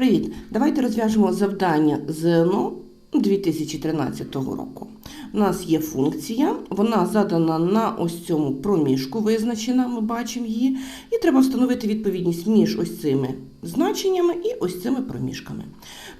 Привіт! Давайте розв'яжемо завдання ЗНО 2013 року. У нас є функція, вона задана на ось цьому проміжку, визначена, ми бачимо її, і треба встановити відповідність між ось цими значеннями і ось цими проміжками.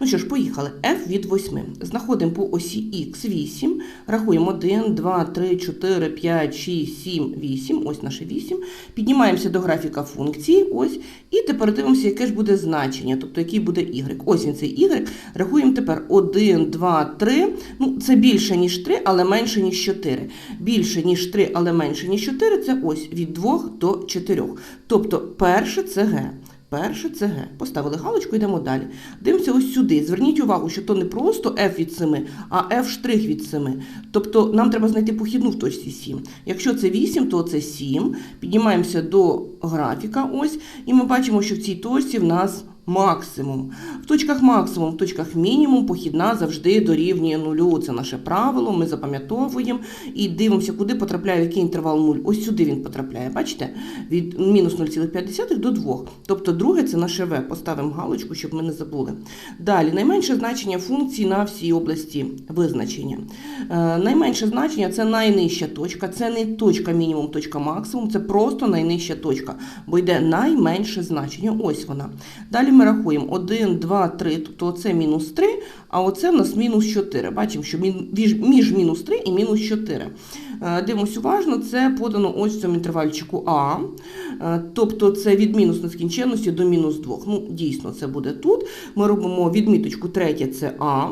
Ну що ж, поїхали. f від 8. Знаходимо по осі х 8, рахуємо 1, 2, 3, 4, 5, 6, 7, 8, ось наше 8. Піднімаємося до графіка функції, ось, і тепер дивимося, яке ж буде значення, тобто який буде y. Ось він цей y. Рахуємо тепер 1, 2, 3. Ну, це більше, ніж 3, але менше, ніж 4. Більше, ніж 3, але менше, ніж 4, це ось від 2 до 4. Тобто перше це Г. Перше це Г. Поставили галочку, йдемо далі. Дивимося ось сюди. Зверніть увагу, що то не просто F від 7, а F штрих від 7. Тобто нам треба знайти похідну в точці 7. Якщо це 8, то це 7. Піднімаємося до графіка, ось, і ми бачимо, що в цій точці в нас максимум. Точках максимум, в точках мінімум похідна завжди дорівнює нулю. Це наше правило, ми запам'ятовуємо і дивимося, куди потрапляє який інтервал 0. Ось сюди він потрапляє. Бачите? Від мінус 0,5 до 2. Тобто друге це наше В. Поставимо галочку, щоб ми не забули. Далі, найменше значення функції на всій області визначення. Е, найменше значення це найнижча точка. Це не точка мінімум, точка максимум, це просто найнижча точка, бо йде найменше значення. Ось вона. Далі ми рахуємо 1, 2, 3, тобто це мінус 3, а оце в нас мінус 4. Бачимо, що між, мінус 3 і мінус 4. Е, Дивимось уважно, це подано ось в цьому інтервальчику А. Е, Тобто це від мінус нескінченності до мінус 2. Ну, дійсно, це буде тут. Ми робимо відміточку третє це А.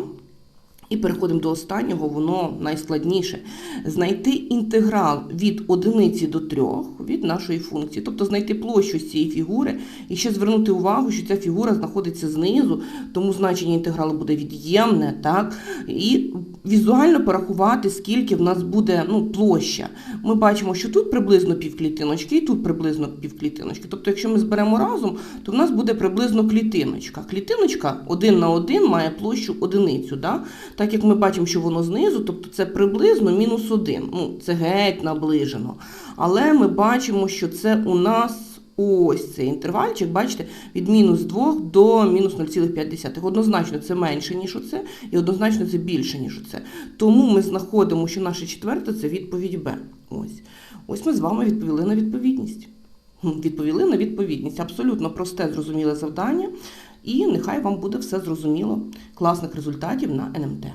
І переходимо до останнього, воно найскладніше. Знайти інтеграл від одиниці до 3 від нашої функції, тобто знайти площу з цієї фігури, і ще звернути увагу, що ця фігура знаходиться знизу, тому значення інтегралу буде від'ємне, так? І візуально порахувати, скільки в нас буде ну, площа. Ми бачимо, що тут приблизно півклітиночки, і тут приблизно півклітиночки. Тобто, якщо ми зберемо разом, то в нас буде приблизно клітиночка. Клітиночка один на один має площу одиницю. Да? Так як ми бачимо, що воно знизу, тобто це приблизно мінус один. Ну, це геть наближено. Але ми бачимо, що це у нас. Ось цей інтервальчик, бачите, від мінус 2 до мінус 0,5. Однозначно це менше, ніж оце, і однозначно це більше, ніж оце. Тому ми знаходимо, що наше четверте це відповідь Б. Ось. Ось ми з вами відповіли на відповідність. Відповіли на відповідність. Абсолютно просте, зрозуміле завдання. І нехай вам буде все зрозуміло. Класних результатів на НМТ.